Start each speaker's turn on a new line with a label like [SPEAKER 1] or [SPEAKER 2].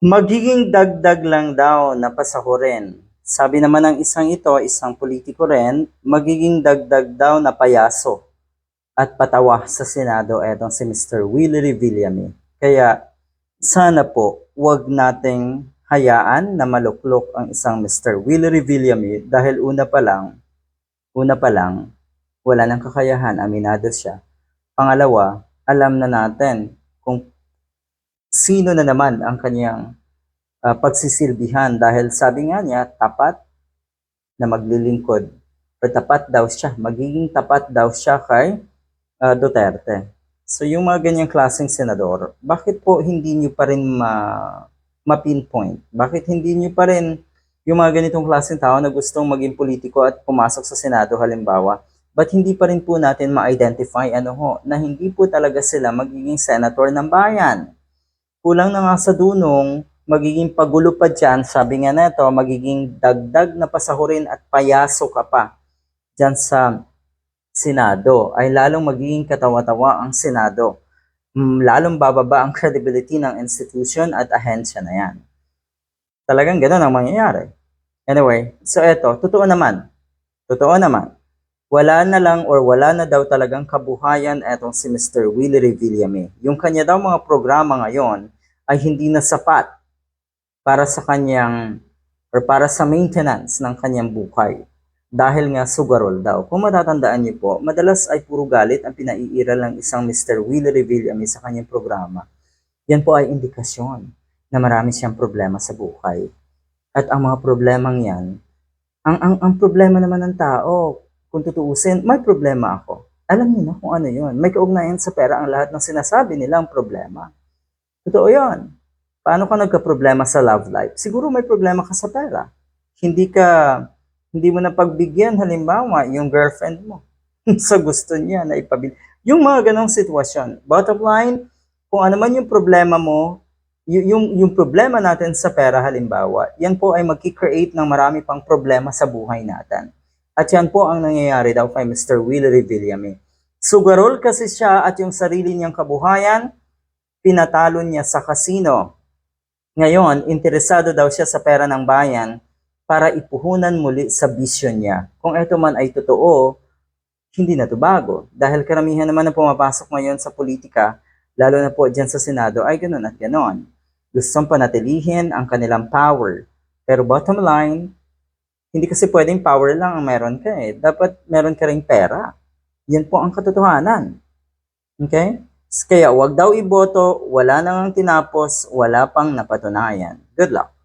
[SPEAKER 1] Magiging dagdag lang daw na pasahurin. Sabi naman ng isang ito, isang politiko rin, magiging dagdag daw na payaso at patawa sa Senado etong si Mr. Willie Revillame. Kaya sana po wag nating hayaan na maluklok ang isang Mr. Willie Revillame dahil una pa lang, una pa lang, wala nang kakayahan, aminado siya. Pangalawa, alam na natin kung sino na naman ang kanyang ah, pagsisilbihan dahil sabi nga niya, tapat na maglilingkod or tapat daw siya, magiging tapat daw siya kay ah, Duterte. So yung mga ganyang klaseng senador, bakit po hindi niyo pa rin ma, ma-pinpoint? Bakit hindi niyo pa rin yung mga ganitong klaseng tao na gustong maging politiko at pumasok sa Senado halimbawa, ba't hindi pa rin po natin ma-identify ano ho, na hindi po talaga sila magiging senator ng bayan? Kulang na nga sa dunong, magiging pagulo pa dyan, sabi nga neto, magiging dagdag na pasahurin at payaso ka pa dyan sa Senado, ay lalong magiging katawa-tawa ang Senado. Mm, Lalong bababa ang credibility ng institution at ahensya na yan. Talagang ganun ang mangyayari. Anyway, so eto, totoo naman. Totoo naman. Wala na lang or wala na daw talagang kabuhayan etong si Mr. Willie Revillame. Yung kanya daw mga programa ngayon ay hindi na sapat para sa kanyang or para sa maintenance ng kanyang buhay. Dahil nga sugarol daw. Kung matatandaan niyo po, madalas ay puro galit ang pinaiiral ng isang Mr. Willie Revillame sa kanyang programa. Yan po ay indikasyon na marami siyang problema sa buhay. At ang mga problemang yan, ang, ang, ang problema naman ng tao, kung tutuusin, may problema ako. Alam niyo na kung ano yun. May kaugnayan sa pera ang lahat ng sinasabi nilang problema. Totoo yun. Paano ka nagka-problema sa love life? Siguro may problema ka sa pera. Hindi ka, hindi mo na pagbigyan, halimbawa, yung girlfriend mo sa gusto niya na ipabil. Yung mga ganong sitwasyon. Bottom line, kung ano man yung problema mo, yung, yung problema natin sa pera halimbawa, yan po ay magki-create ng marami pang problema sa buhay natin. At yan po ang nangyayari daw kay Mr. Willie Revillame. Sugarol kasi siya at yung sarili niyang kabuhayan, pinatalo niya sa kasino. Ngayon, interesado daw siya sa pera ng bayan para ipuhunan muli sa bisyo niya. Kung ito man ay totoo, hindi na to bago. Dahil karamihan naman na pumapasok ngayon sa politika, lalo na po dyan sa Senado, ay ganun at ganon. Gustong panatilihin ang kanilang power. Pero bottom line, hindi kasi pwedeng power lang ang meron ka eh. Dapat meron ka ring pera. Yan po ang katotohanan. Okay? Kaya wag daw iboto, wala nang tinapos, wala pang napatunayan. Good luck.